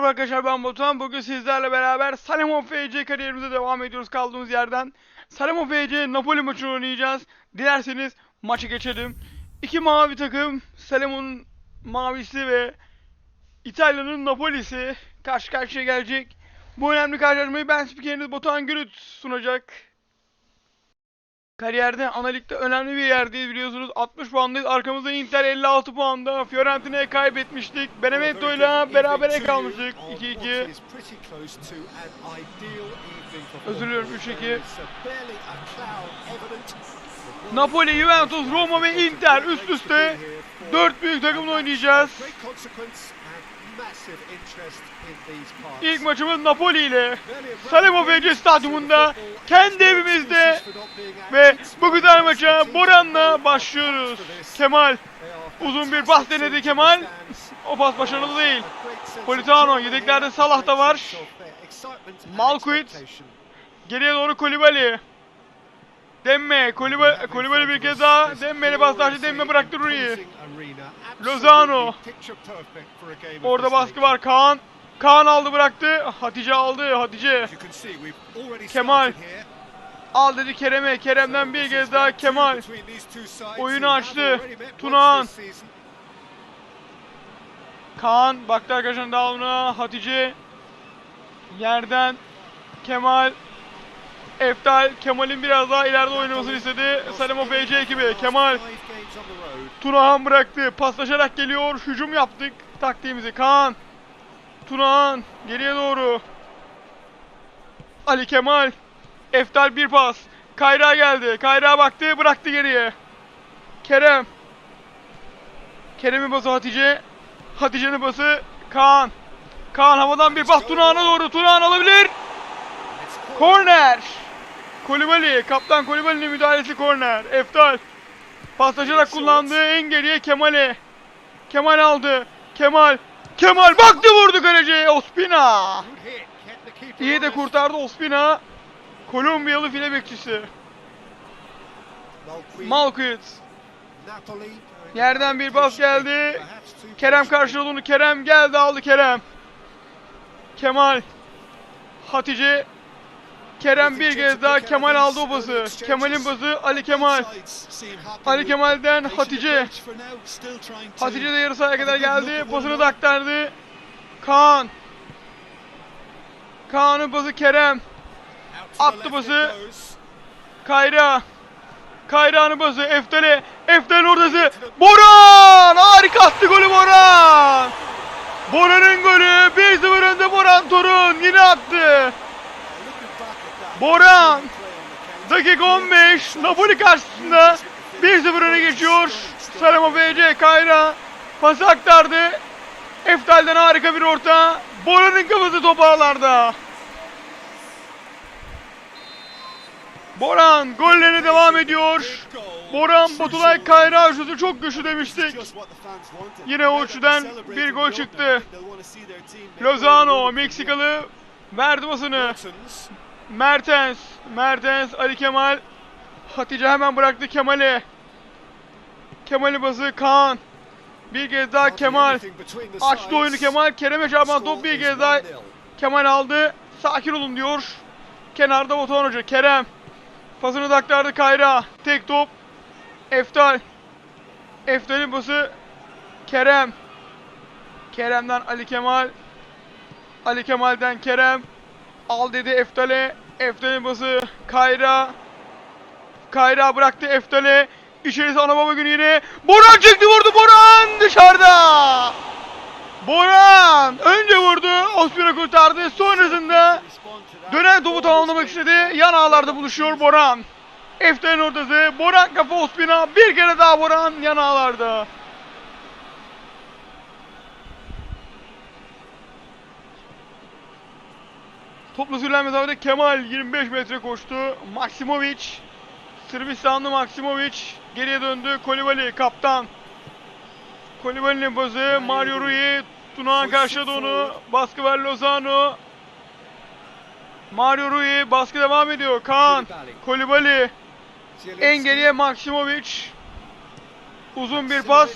Merhaba arkadaşlar ben Batuhan. Bugün sizlerle beraber Salemon FC kariyerimize devam ediyoruz kaldığımız yerden. Salemon FC Napoli maçını oynayacağız. Dilerseniz maçı geçelim. İki mavi takım Salemon'un mavisi ve İtalya'nın Napoli'si karşı karşıya gelecek. Bu önemli karşılaşmayı ben spikeriniz Batuhan Gürüt sunacak. Kariyerde ana ligde önemli bir yerdeyiz biliyorsunuz. 60 puandayız. Arkamızda Inter 56 puanda. Fiorentina'ya kaybetmiştik. Benevento ile berabere kalmıştık. 2-2. Özür diliyorum, 3-2. Napoli, Juventus, Roma ve Inter üst üste 4 büyük takımla oynayacağız. İlk maçımız Napoli ile. Salemo FC stadyumunda kendi evimizde ve bu güzel maça Boran'la başlıyoruz. Kemal uzun bir pas denedi Kemal. O pas başarılı değil. Politano yedeklerde Salah da var. Malkuit. Geriye doğru Kolibali. Demme, Kolibali, Kolibali bir kez daha. Demme ile paslaştı. Demme bıraktı Rui. Lozano. Orada baskı var. Kaan. Kaan aldı bıraktı. Hatice aldı. Hatice. Kemal. Al dedi Kerem'e. Kerem'den bir kez daha Kemal. Oyunu açtı. Tunağan. Kaan baktı arkadaşlar dağılına. Hatice. Yerden. Kemal. Eftal. Kemal'in biraz daha ileride oynamasını istedi. Salemo FC ekibi. Kemal. Tunahan bıraktı. Paslaşarak geliyor. Hücum yaptık. Taktiğimizi. Kaan. Tunahan. Geriye doğru. Ali Kemal. Eftal bir pas. Kayra geldi. Kayra baktı. Bıraktı geriye. Kerem. Kerem'in bası Hatice. Hatice'nin bası Kaan. Kaan havadan bir pas Tunahan'a doğru. Tunahan alabilir. Korner. Kolibali. Kaptan Kolibali'nin müdahalesi korner. Eftal. Paslaşarak kullandığı en geriye Kemal'e. Kemal aldı. Kemal. Kemal baktı vurdu kaleciye. Ospina. İyi de kurtardı Ospina. Kolombiyalı file bekçisi. Malkut. Yerden bir bas geldi. Kerem karşıladı onu. Kerem geldi aldı Kerem. Kemal. Hatice. Kerem bir kez daha Kemal aldı o bası. Kemal'in bası Ali Kemal. Ali Kemal'den Hatice. Hatice de yarı sahaya kadar geldi. Pasını da aktardı. Kaan. Kaan'ın bası Kerem. Attı bası. Kayra. Kayra'nın bası Eftal'e. Eftal'in ortası. Boran! Harika attı golü Boran! Boran'ın golü. 1-0 önde Boran Torun. Yine attı. Boran. Dakika 15. Napoli karşısında 1-0 öne geçiyor. Salamo FC Kayra. Pası aktardı. Eftal'den harika bir orta. Boran'ın kafası top ağlarda. Boran gollerine devam ediyor. Boran Batulay Kayra üçlüsü çok güçlü demiştik. Yine o üçlüden bir gol çıktı. Lozano Meksikalı verdi basını. Mertens, Mertens, Ali Kemal. Hatice hemen bıraktı Kemal'e. Kemal'i bası Kaan. Bir kez daha Kemal. Açtı oyunu Kemal. Kerem'e çarpan top bir kez daha Kemal aldı. Sakin olun diyor. Kenarda Batuhan Hoca. Kerem. Pasını da aktardı Kayra. Tek top. Eftal. Eftal'in bası Kerem. Kerem'den Ali Kemal. Ali Kemal'den Kerem. Al dedi Eftal'e. Eftal'in bası Kayra. Kayra bıraktı Eftal'e. İçerisi ana baba günü yine. Boran çıktı vurdu Boran dışarıda. Boran önce vurdu. Ospina kurtardı. Sonrasında dönen topu tamamlamak istedi. Yan ağlarda buluşuyor Boran. Eftal'in ortası. Boran kafa Ospina. Bir kere daha Boran yan ağlarda. Topla sürülen mesafede Kemal 25 metre koştu. Maksimovic. Sırbistanlı Maksimovic geriye döndü. Kolibali kaptan. Kolibali'nin bazı Mario Rui. Tunağan karşıladı onu. Baskı var Lozano. Mario Rui baskı devam ediyor. Kaan. Kolibali. En geriye Maksimovic. Uzun bir pas.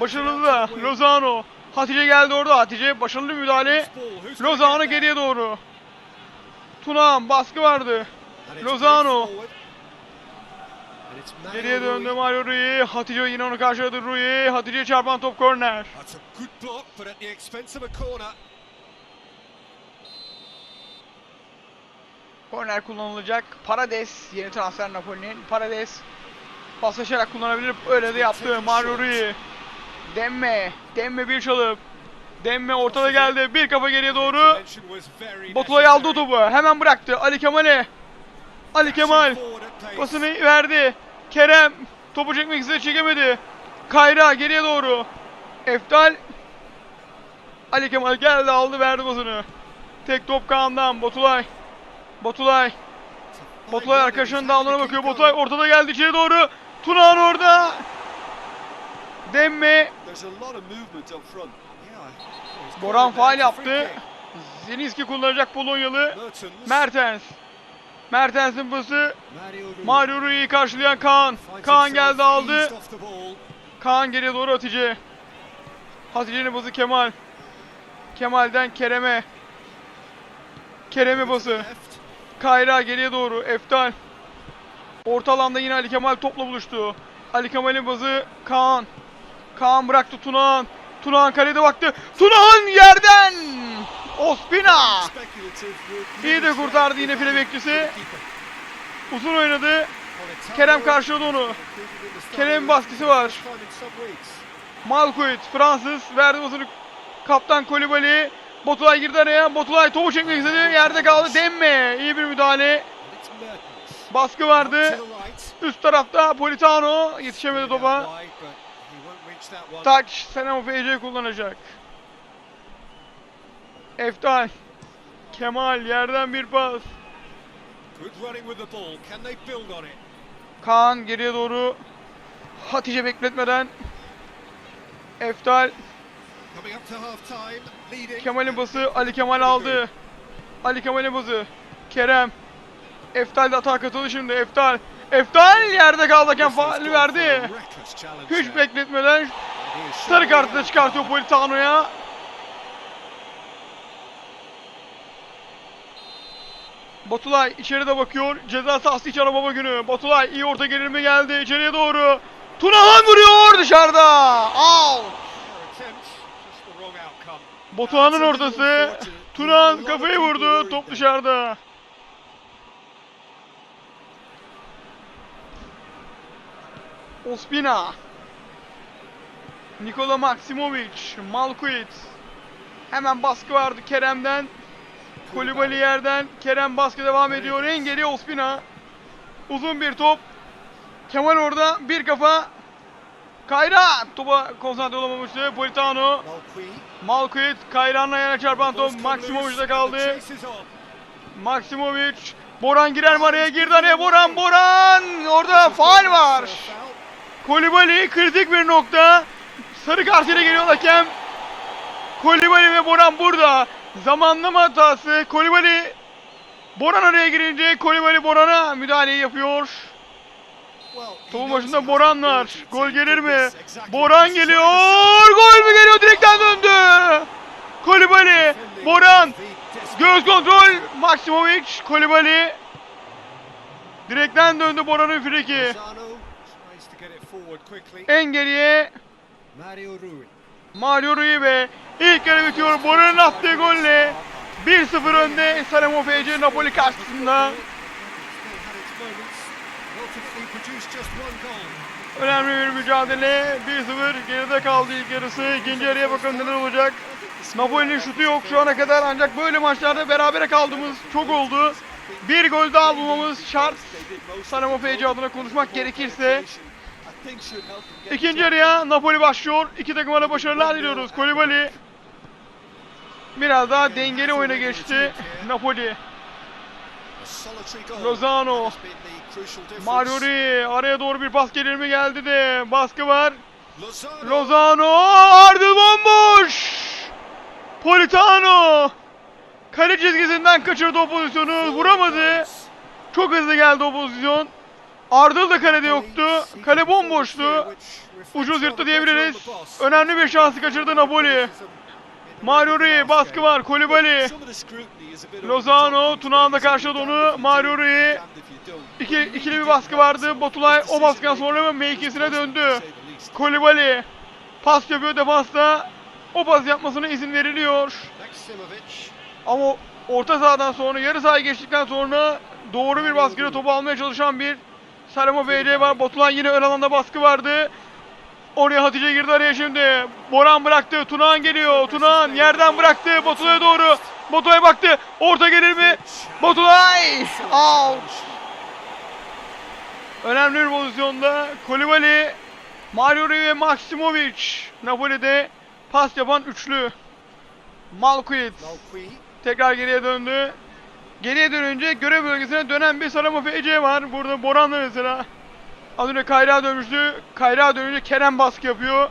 Başarılı da Lozano. Hatice geldi orada. Hatice başarılı müdahale. Lozano geriye doğru. Tunağan baskı vardı. Lozano. Geriye döndü Mario Rui. Hatice yine onu karşıladı Rui. Hatice çarpan top korner. Korner kullanılacak. Parades yeni transfer Napoli'nin. Parades paslaşarak kullanabilir. Öyle de yaptı. Mario Rui. Demme. Demme bir çalıp. Demme ortada geldi. Bir kafa geriye doğru. Botulay aldı o topu. Hemen bıraktı. Ali Kemal'e. Ali Kemal. Pasını verdi. Kerem topu çekmek istedi çekemedi. Kayra geriye doğru. Eftal. Ali Kemal geldi aldı verdi pasını. Tek top Kaan'dan Botulay. Botulay. Botulay arkadaşının dağlarına bakıyor. Botulay ortada geldi içeri doğru. Tunağan orada. Demme. Boran faal yaptı. Zelinski kullanacak Polonyalı. Mertens. Mertens. Mertens'in pası. Mario Rui. Mario Rui'yi karşılayan Kaan. Kaan geldi aldı. Kaan geriye doğru Hatice. Hatice'nin bası Kemal. Kemal'den Kerem'e. Kerem'e. Left. Kayra geriye doğru. Eftal. Orta alanda yine Ali Kemal topla buluştu. Ali Kemal'in bazı Kaan. Kaan bıraktı Tunağan. Tunağan kalede baktı. Tunağan yerden! Ospina! İyi de kurtardı yine file bekçisi. Uzun oynadı. Kerem karşıladı onu. Kerem'in baskısı var. Malkuit Fransız verdi basını kaptan Kolibali. Botulay girdi araya. Botulay topu çekmek istedi. Yerde kaldı. Demme. İyi bir müdahale. Baskı vardı. Üst tarafta Politano yetişemedi topa. Taç Senemo FC kullanacak. Eftal. Kemal yerden bir pas. Kaan geriye doğru. Hatice bekletmeden. Eftal. Kemal'in bası Ali Kemal aldı. Ali Kemal'in bası. Kerem. Eftal de atağa katıldı şimdi. Eftal. Eftal yerde kalırken faali verdi. Hiç bekletmeden sarı kartı da çıkartıyor Politano'ya. Batulay içeride bakıyor. Ceza sahası içi araba günü. Batulay iyi orta gerilme geldi içeriye doğru. Tunahan vuruyor dışarıda. Out. Batuhan'ın ortası. Turan kafayı vurdu. Top dışarıda. Ospina. Nikola Maksimovic. Malkuit. Hemen baskı vardı Kerem'den. Kolibali yerden. Kerem baskı devam ediyor. En geriye Ospina. Uzun bir top. Kemal orada. Bir kafa. Kayra. Topa konsantre olamamıştı. Politano. Malkuit, Kayra'nın ayağına çarpan top Maksimovic'de kaldı. Maksimovic, Boran girer mi araya girdi araya Boran, Boran! Orada faal var. Kolibali kritik bir nokta. Sarı kartıyla geliyor hakem. Kolibali ve Boran burada. Zamanlama hatası. Kolibali Boran araya girince Kolibali Boran'a müdahaleyi yapıyor. Topun başında Boran var. Gol gelir mi? Boran geliyor. Gol mü geliyor? Direkten döndü. Kolibali. Boran. Göz kontrol. Maksimovic. Kolibali. Direkten döndü Boran'ın friki. En geriye Mario Rui. Mario Rui ve ilk yarı bitiyor. Boran'ın attığı golle 1-0 önde Salemo FC Napoli karşısında. Önemli bir mücadele. 1-0 geride kaldı ilk yarısı. İkinci yarıya bakalım neler olacak. Napoli'nin şutu yok şu ana kadar ancak böyle maçlarda berabere kaldığımız çok oldu. Bir gol daha bulmamız şart. Sanamo FC adına konuşmak gerekirse. İkinci yarıya Napoli başlıyor. İki takıma da başarılar diliyoruz. Kolibali biraz daha dengeli oyuna geçti. Napoli. Lozano. Mario Rui araya doğru bir pas gelir mi geldi de baskı var. Lozano Ardıl bomboş. Politano kale çizgisinden kaçırdı o pozisyonu vuramadı. Çok hızlı geldi o pozisyon. Ardıl da kalede yoktu. Kale bomboştu. Ucuz yırttı diyebiliriz. Önemli bir şansı kaçırdı Napoli. Mario Rui baskı var. Kolibali. Lozano Tunağan'da karşıladı onu. Mario Rui. İki, ikili bir baskı vardı. Botulay o baskıdan sonra mevkisine döndü. Kolibali. Pas yapıyor defansta. O pas yapmasına izin veriliyor. Ama orta sahadan sonra yarı sahayı geçtikten sonra doğru bir baskıyla topu almaya çalışan bir Saramo BC var. Batuhan yine ön alanda baskı vardı. Oraya Hatice girdi araya şimdi. Boran bıraktı. Tunağan geliyor. Tunağan yerden bıraktı. Batulay'a doğru. Batulay'a baktı. Orta gelir mi? Batulay! Out! Önemli bir pozisyonda Kolibali, Mario ve Maksimovic. Napoli'de pas yapan üçlü. Malkuit tekrar geriye döndü. Geriye dönünce görev bölgesine dönen bir Saramo FC var. Burada Boran'la mesela. Az önce Kayra dönmüştü. Kayra dönünce Kerem baskı yapıyor.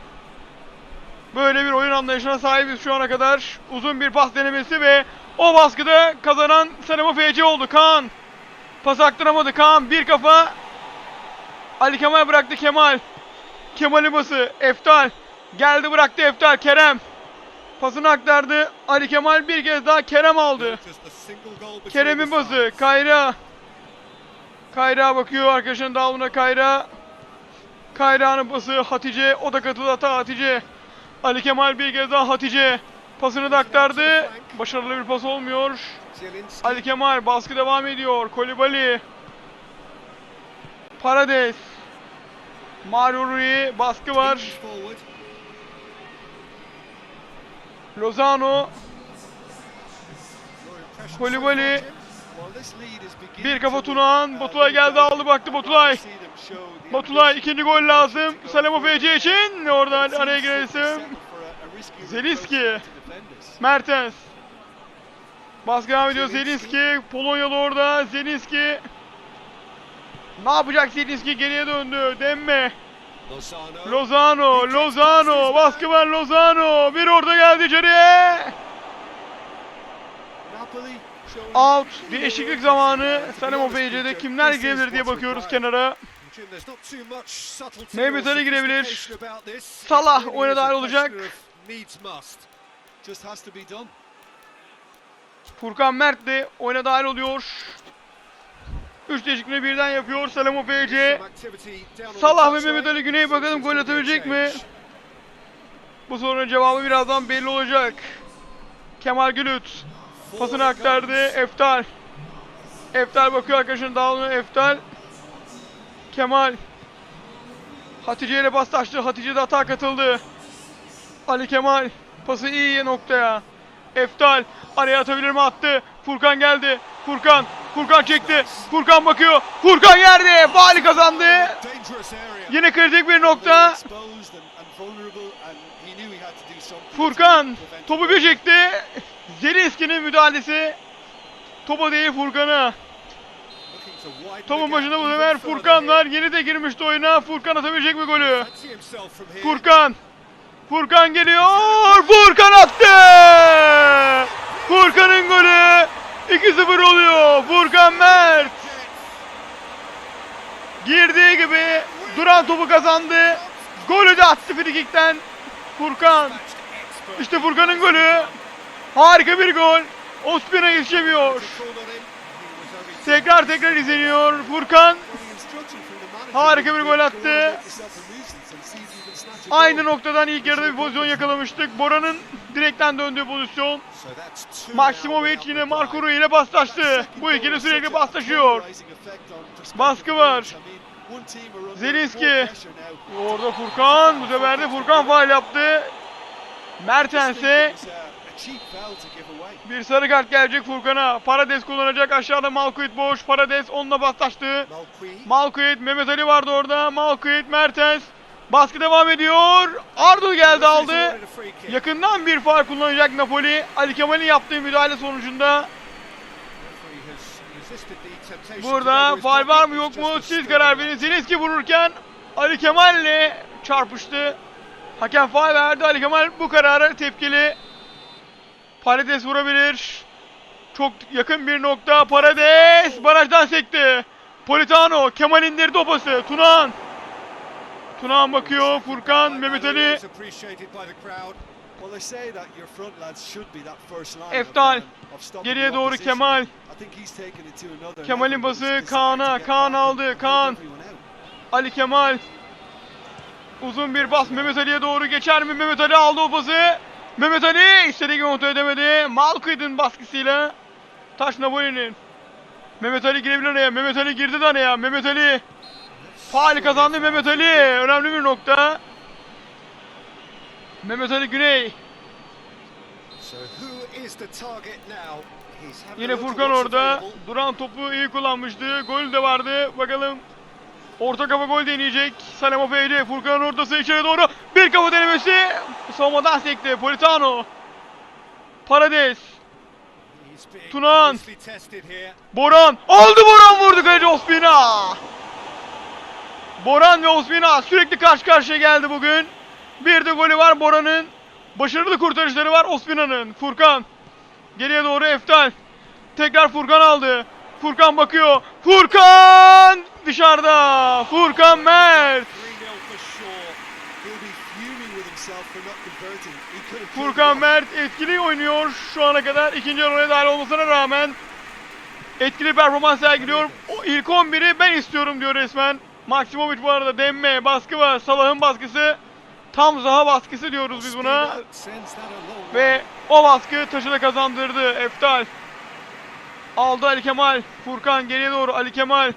Böyle bir oyun anlayışına sahibiz şu ana kadar. Uzun bir pas denemesi ve o baskıda kazanan Saramo FC oldu. Kaan. Pas aktıramadı. Kaan bir kafa. Ali Kemal bıraktı Kemal. Kemal'in bası. Eftal. Geldi bıraktı Eftal. Kerem. Pasını aktardı. Ali Kemal bir kez daha Kerem aldı. Kerem'in bası. Kayra. Kayra bakıyor arkadaşının davuluna Kayra. Kayra'nın bası Hatice. O da katıldı hata Hatice. Ali Kemal bir kez daha Hatice. Pasını da aktardı. Başarılı bir pas olmuyor. Ali Kemal baskı devam ediyor. Kolibali. Parades. Mario Rui baskı var. Lozano. Kolibali. Bir kafa Tunağan. Batulay geldi aldı baktı Batulay. Batulay ikinci gol lazım. Salemo FC için. Oradan araya giren isim. Zelinski. Mertens. Baskı devam ediyor Zelinski. Polonyalı orada. Zelinski. Ne yapacak Zelinski? Geriye döndü. Demme. Lozano. Lozano. Baskı var Lozano. Bir orada geldi içeriye. Out. Bir eşitlik zamanı. Salemo FC'de kimler girebilir diye bakıyoruz kenara. Mehmet Ali girebilir. Salah oyuna dahil olacak. Furkan Mert de oyuna dahil oluyor. Üç değişikliğini birden yapıyor Salemo FC. Salah ve Mehmet Ali Güney bakalım gol atabilecek mi? Bu sorunun cevabı birazdan belli olacak. Kemal Gülüt pasını aktardı. Eftal. Eftal bakıyor arkadaşının dağılıyor. Eftal. Kemal. Hatice ile pas taştı. Hatice de hata katıldı. Ali Kemal. Pası iyi noktaya. Eftal. Araya atabilir mi? Attı. Furkan geldi. Furkan. Furkan çekti. Furkan bakıyor. Furkan yerde. Faali kazandı. Yine kritik bir nokta. Furkan topu bir çekti. Zelinski'nin müdahalesi. Topa değil Furkan'a. Topun başında bu sefer Furkan var. Yeni de girmişti oyuna. Furkan atabilecek mi golü? Furkan. Furkan geliyor. Furkan attı. Furkan'ın golü. 2-0 oluyor. Furkan Mert. Girdiği gibi duran topu kazandı. Golü de attı frikikten. Furkan. İşte Furkan'ın golü. Harika bir gol. Ospina yetişemiyor. Tekrar tekrar izleniyor. Furkan harika bir gol attı. Aynı noktadan ilk yarıda bir pozisyon yakalamıştık. Bora'nın direkten döndüğü pozisyon. Maksimovic yine Marco Rui ile paslaştı. Bu ikili sürekli paslaşıyor. Baskı var. Zelinski. Orada Furkan. Bu sefer de Furkan faal yaptı. Mertens'e bir sarı kart gelecek Furkan'a. Parades kullanacak. Aşağıda Malkuit boş. Parades onunla paslaştı. Malkuit, Mehmet Ali vardı orada. Malkuit, Mertens. Baskı devam ediyor. Ardu geldi aldı. Yakından bir faal kullanacak Napoli. Ali Kemal'in yaptığı müdahale sonucunda. Burada faal var mı yok mu? Siz karar verin. Zelinski vururken Ali Kemal'le çarpıştı. Hakem faal verdi. Ali Kemal bu karara tepkili. Paredes vurabilir. Çok yakın bir nokta. Paredes barajdan sekti. Politano, Kemal indirdi o pası. Tunan. Tunan bakıyor. Furkan, Mehmet Ali. Eftal. Geriye doğru. Kemal. Kemal'in bası Kaan'a. Kaan aldı. Kaan. Ali Kemal. Uzun bir bas Mehmet Ali'ye doğru geçer mi? Mehmet Ali aldı o pası. Mehmet Ali istediği gibi kontrol edemedi. Malkıydın baskısıyla. Taş Napoli'nin. Mehmet Ali girebilir araya. Mehmet Ali girdi de araya. Mehmet Ali. Faali kazandı Mehmet Ali. Önemli bir nokta. Mehmet Ali Güney. Yine Furkan orada. Duran topu iyi kullanmıştı. Gol de vardı. Bakalım. Orta kafa gol deneyecek. Salemo FC. Furkan'ın ortası içeri doğru. Bir kafa denemesi. Savunmadan sekti. Politano. Parades. Tunan. Boran. Aldı Boran vurdu kaleci Ospina. Boran ve Ospina sürekli karşı karşıya geldi bugün. Bir de golü var Boran'ın. Başarılı kurtarışları var Ospina'nın. Furkan. Geriye doğru Eftal. Tekrar Furkan aldı. Furkan bakıyor. Furkan dışarıda. Furkan Mert. 3-0 for sure. He'll be fuming with himself for not converting. He could have killed Furkan. Mert etkili oynuyor şu ana kadar. ikinci yarıya dahil olmasına rağmen etkili performans sergiliyor. O ilk 11'i ben istiyorum diyor resmen. Maksimovic bu arada demme, baskı var. Salah'ın baskısı. Tam Zaha baskısı diyoruz biz buna. Ve o baskı taşı da kazandırdı. Eftal. Aldı Ali Kemal. Furkan geriye doğru Ali Kemal.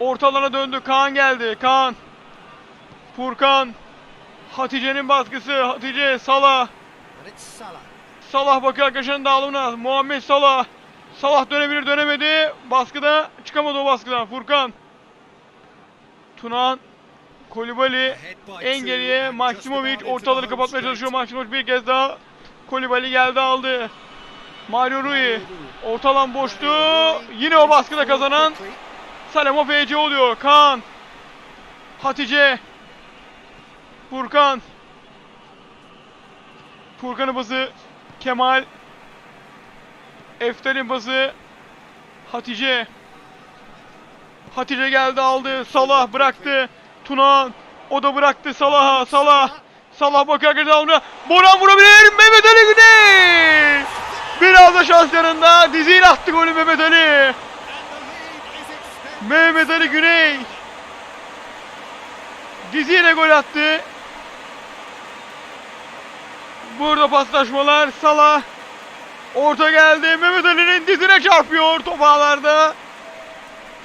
Ortalarına döndü. Kaan geldi. Kaan. Furkan. Hatice'nin baskısı. Hatice. Salah. Salah. Bakıyor arkadaşının dağılımına. Muhammed Salah. Salah dönebilir dönemedi. Baskıda çıkamadı o baskıdan. Furkan. Tunan. Kolibali. En geriye Maksimovic ortaları kapatmaya çalışıyor. Maksimovic bir kez daha. Kolibali geldi aldı. Mario Rui. Ortalan boştu. Yine o baskıda kazanan. Salemo FC oluyor. Kaan. Hatice. Furkan. Furkan'ın bası Kemal. Eftal'in bası Hatice. Hatice geldi aldı. Salah bıraktı. Tunan. O da bıraktı Salah'a. Salah. Salah bakıyor almıyor. Boran vurabilir. Mehmet Ali Güney. Biraz da şans yanında. Diziyle attı golü Mehmet Ali. Mehmet Ali Güney diziyle gol attı. Burada paslaşmalar Salah orta geldi. Mehmet Ali'nin dizine çarpıyor top ağlarda.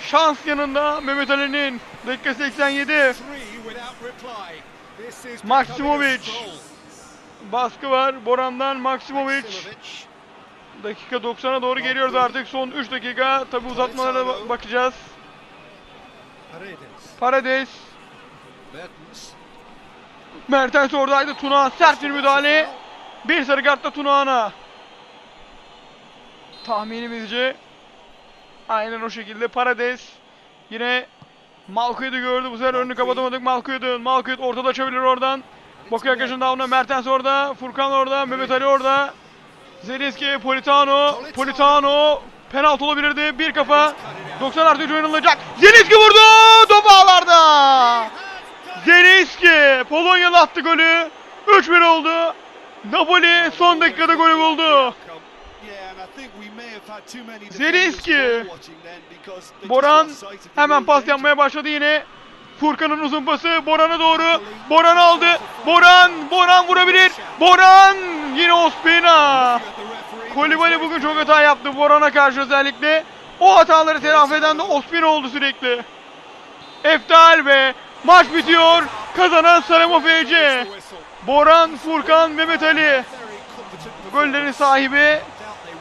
Şans yanında Mehmet Ali'nin dakika 87 Three without reply. This is Maksimovic. baskı var. Boran'dan Maksimovic. Dakika 90'a doğru geliyoruz artık. Son 3 dakika. Tabi uzatmalara ba- bakacağız. Paredes. Mertens. Oradaydı. Tuna sert bir müdahale. Bir sarı kartla Tunağan'a. Tahminimizce aynen o şekilde Parades yine Malkuyu'du gördü. Bu sefer önünü kapatamadık Malkuyu'du. Malkuyut ortada açabilir oradan. Bakıyor arkadaşın davına. Mertens orada. Furkan orada. Mehmet Ali orada. Zelinski, Politano. Politano. Penaltı olabilirdi. Bir kafa. 90 artı 3 oynanılacak. Zelinski vurdu. Top ağlarda. Zelinski Polonyalı attı golü. 3-1 oldu. Napoli son dakikada golü buldu. Zelinski. Boran hemen pas yapmaya başladı yine. Furkan'ın uzun pası Boran'a doğru. Boran aldı. Boran, Boran vurabilir. Boran yine Ospina. Kolibali bugün çok hata yaptı Boran'a karşı özellikle. O hataları telafi eden de Ospina oldu sürekli. Eftal ve maç bitiyor. Kazanan Saramo FC. Boran, Furkan, Mehmet Ali. Gollerin sahibi.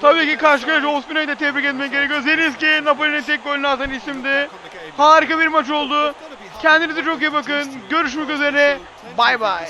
Tabii ki karşı karşıya Ospina'yı da tebrik etmek gerekiyor. Zelinski Napoli'nin tek golünü atan isimdi. Harika bir maç oldu. Kendinize çok iyi bakın. Görüşmek üzere. Bay bay.